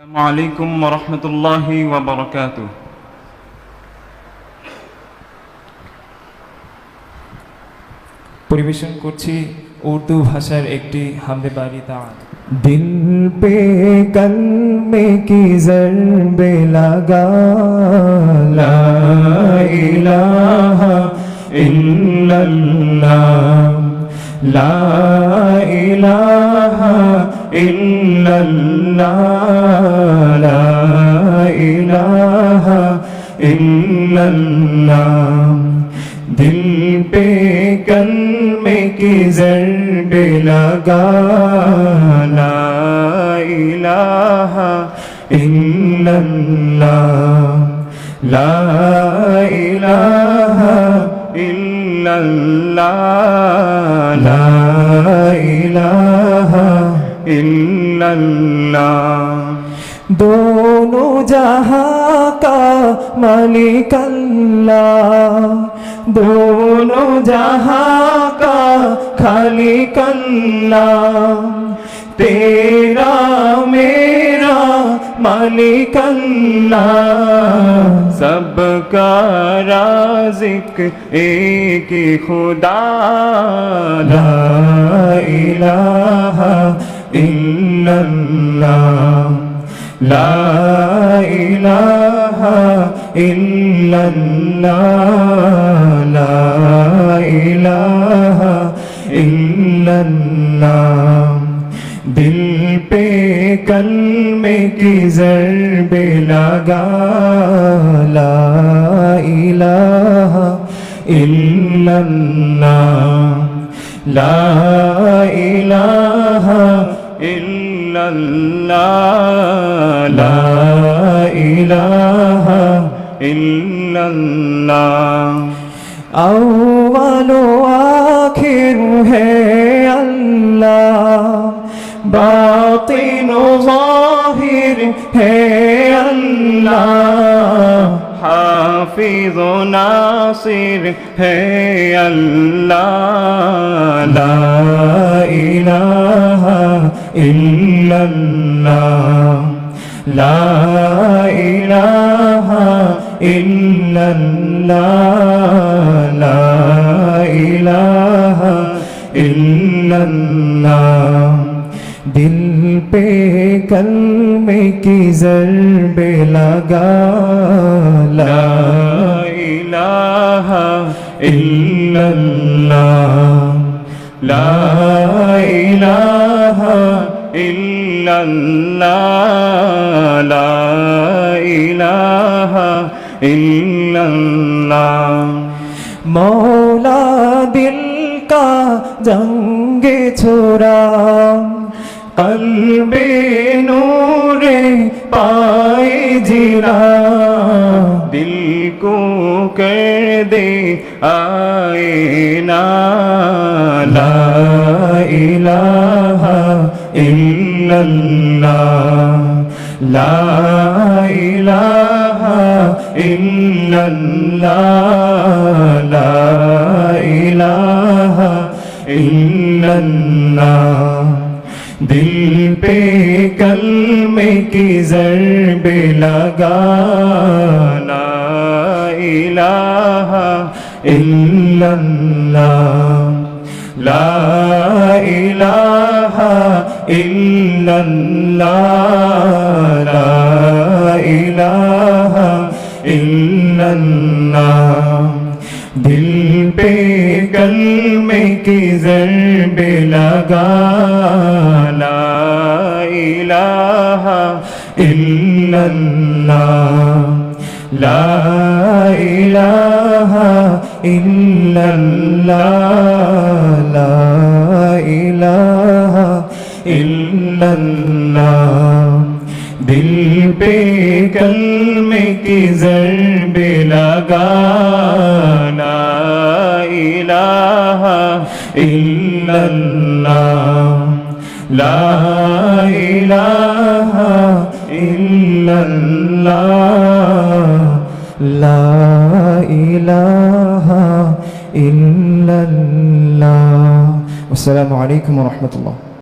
السلام عليكم ورحمة পরিবেশন করছি উর্দু ভাষার একটি হামদে বাড়ি দাঁত। দিল পে কলমে কি জরবে লাগা লা ইলাহা ইল্লাল্লাহ লা ইলাহা ইল্লাল্লাহ। ইলাহ ইল্লাল্লাহ। দিল পে কলমে কি জর্ড লাগা লা ইলাহা ইল্লাল্লাহ। লা ইলাহা ইল্লাল্লাহ। লা ইলাহা ইল্লাল্লাহ। दोनों जहां का मालिक अल्लाह दोनों जहां का खालिक अल्लाह तेरा मेरा मालिक अल्लाह सबका राजिक एक ही खुदा ला इलाहा इल्लल्लाह لا إله إلا الله لا إله إلا الله دل پہ کلمے کی ضرب لگا لا الہ الا اللہ لا الہ الا illallah la ilaha illallah أول وآخر هي الله باطن ظاهر هي الله حافظ ناصر هي الله لا إله إلا الله لا إله إلا الله لا إله إلا الله دل پہ کلمے کی ضرب لگا لا الہ الا اللہ لا الہ ইল্লাল্লাহ লা ইলাহা ইল্লাল্লাহ। মৌলা দিল কা জঙ্গে ছোরা কলবে নূরে পায়ে জিরা দিল কো কর দে আয়ে না লা ইলাহা ইল্লা इल्लल्लाह ला इलाहा इल्लल्लाह ला इलाहा इल्लल्लाह दिल पे कलमे की जरब लगा ला इलाहा इल्लल्लाह ला इलाहा ইল্লাল্লাহ লা ইলাহা ইল্লাল্লাহ দিল পে কলমে কি জরবে লাগা লা ইলাহা ইল্লাল্লাহ لا إله إلا الله اللہ دل پہ کلمے کی ضرب لگانا، الہ الا اللہ، لا الہ الا اللہ، لا الہ الا اللہ۔ السلام علیکم ورحمۃ اللہ۔